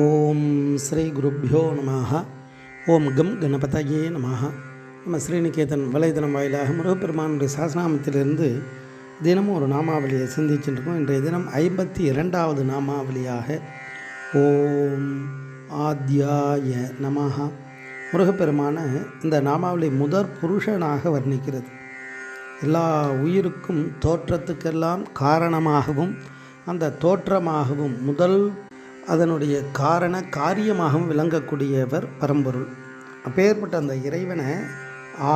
ஓம் ஸ்ரீ குருப்பியோ நம ஓம் கம் கணபதையே நம நம்ம ஸ்ரீநிகேதன் வலைதளம் வாயிலாக முருகப்பெருமானுடைய சாசனாமத்திலிருந்து தினமும் ஒரு நாமாவளியை சிந்திச்சுருக்கோம் இன்றைய தினம் ஐம்பத்தி இரண்டாவது நாமாவளியாக ஓம் ஆத்யாய நமஹா. முருகப்பெருமான இந்த நாமாவளி முதற் புருஷனாக வர்ணிக்கிறது. எல்லா உயிருக்கும் தோற்றத்துக்கெல்லாம் காரணமாகவும் அந்த தோற்றமாகவும் முதல் அதனுடைய காரண காரியமாகவும் விளங்கக்கூடியவர் பரம்பொருள். அப்பேற்பட்ட அந்த இறைவனை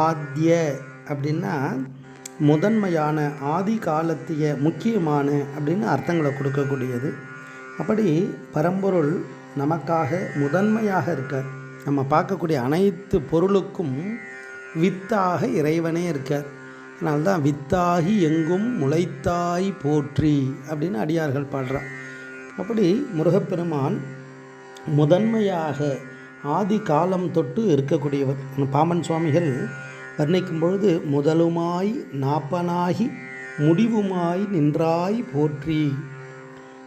ஆத்ய அப்படின்னா முதன்மையான ஆதி காலத்திய முக்கியமான அப்படின்னு அர்த்தங்களை கொடுக்கக்கூடியது. அப்படி பரம்பொருள் நமக்காக முதன்மையாக இருக்கார். நம்ம பார்க்கக்கூடிய அனைத்து பொருளுக்கும் வித்தாக இறைவனே இருக்கார். அதனால்தான் வித்தாகி எங்கும் முளைத்தாய் போற்றி அப்படின்னு அடியார்கள் பாடுறார் அப்படி முருகப்பெருமான் முதன்மையாக ஆதி காலம் தொட்டு இருக்கக்கூடியவர். பாமன் சுவாமிகள் வர்ணிக்கும் பொழுது முதலுமாய் நாப்பனாகி முடிவுமாய் நின்றாய் போற்றி.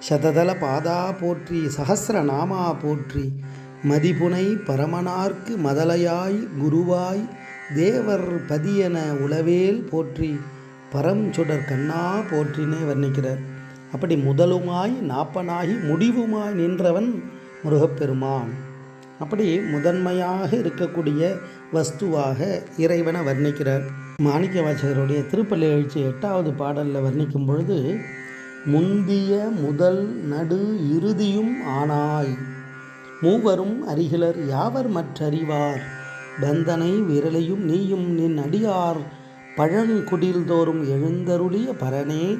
சததல பாதா போற்றி. சகசிர நாமா போற்றி. மதிபுனை பரமனார்க்கு மதலையாய் குருவாய் தேவர் பதியன உளவேல் போற்றி பரம் சுடர் கண்ணா போற்றினே வர்ணிக்கிறார். அப்படி முதலுமாய் நாப்பனாகி முடிவுமாய் நின்றவன் முருகப்பெருமான். அப்படி முதன்மையாக இருக்கக்கூடிய வஸ்துவாக இறைவனை வர்ணிக்கிறார். மாணிக்க வாசகருடைய திருப்பள்ளி எழுச்சி எட்டாவது பாடலில் வர்ணிக்கும் பொழுது முந்திய முதல் நடு இறுதியும் ஆனாய். மூவரும் அறிகிலர் யாவர் மற்றறிவார்? பந்தனை விரலையும் நீயும் நின் அடியார். பழங்குடில்தோறும் எழுந்தருளிய பரனே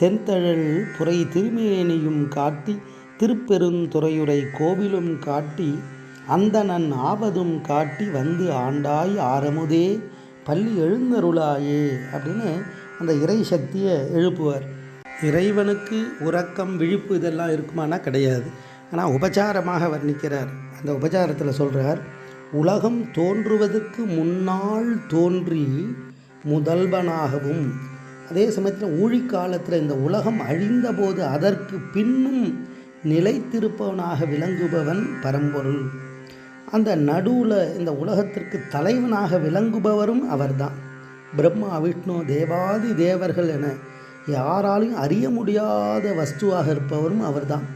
செந்தழல் புரை திருமேனியும் காட்டி திருப்பெருந்துறையுரை கோவிலும் காட்டி அந்தணன் ஆவதும் காட்டி வந்து ஆண்டாய் ஆரமுதே பள்ளி எழுந்தருளாயே அப்படின்னு அந்த இறை சக்தியை எழுப்புவார். இறைவனுக்கு உறக்கம் விழிப்பு இதெல்லாம் இருக்குமானா கிடையாது. ஆனால் உபச்சாரமாக வர்ணிக்கிறார். அந்த உபச்சாரத்தில் சொல்கிறார் உலகம் தோன்றுவதற்கு முன்னால் தோன்றி முதல்வனாகவும் அதே சமயத்தில் ஊழிக்காலத்தில் இந்த உலகம் அழிந்தபோது அதற்கு பின்னும் நிலைத்திருப்பவனாக விளங்குபவன் பரம்பொருள். அந்த நடுவில் இந்த உலகத்திற்கு தலைவனாக விளங்குபவரும் அவர்தான். பிரம்மா விஷ்ணு தேவாதி தேவர்கள் என யாராலையும் அறிய முடியாத வஸ்துவாக இருப்பவரும் அவர்தான்.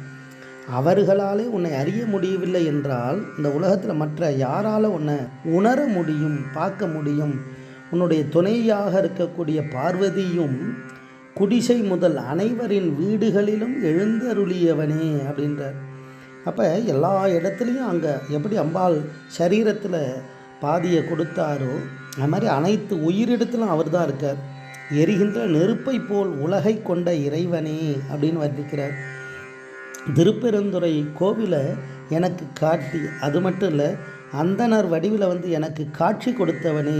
அவர்களாலே உன்னை அறிய முடியவில்லை என்றால் இந்த உலகத்தில் மற்ற யாரால் உன்னை உணர முடியும் பார்க்க முடியும்? உன்னுடைய துணையாக இருக்கக்கூடிய பார்வதியும் குடிசை முதல் அனைவரின் வீடுகளிலும் எழுந்தருளியவனே அப்படின்றார். அப்போ எல்லா இடத்துலையும் அங்கே எப்படி அம்பாள் சரீரத்தில் பாதியை கொடுத்தாரோ அது மாதிரி அனைத்து உயிரிடத்திலும் அவர் தான் இருக்கார். எரிகின்ற நெருப்பை போல் உலகை கொண்ட இறைவனே அப்படின்னு வர்ணிக்கிறார். திருப்பெருந்துறை கோவிலை எனக்கு காட்டி அது மட்டும் இல்லை அந்தனர் வடிவில் வந்து எனக்கு காட்சி கொடுத்தவனே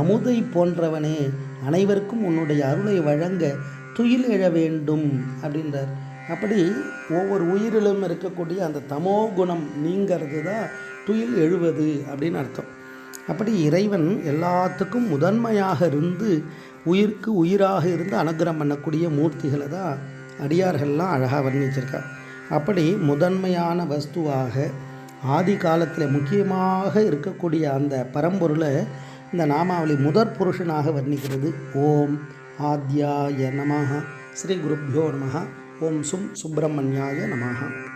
அமுதை போன்றவனே அனைவருக்கும் உன்னுடைய அருளை வழங்க துயில் எழ வேண்டும் அப்படின்றார். அப்படி ஒவ்வொரு உயிரிலும் இருக்கக்கூடிய அந்த தமோ குணம் நீங்கிறது தான் துயில் எழுவது அப்படின்னு அர்த்தம். அப்படி இறைவன் எல்லாத்துக்கும் முதன்மையாக இருந்து உயிருக்கு உயிராக இருந்து அனுகிரகம் பண்ணக்கூடிய மூர்த்திகளை தான் அடியார்கள்லாம் அழகாக வர்ணிச்சிருக்கார். அப்படி முதன்மையான வஸ்துவாக ஆதி காலத்தில் முக்கியமாக இருக்கக்கூடிய அந்த பரம்பொருளை இந்த நாமாவளி முதற் புருஷனாக வர்ணிக்கிறது. ஓம் ஆத்யாய நமஹ. ஸ்ரீ குருப்பியோ நமஹ. ஓம் சும் சுப்பிரமணியாய நமஹா.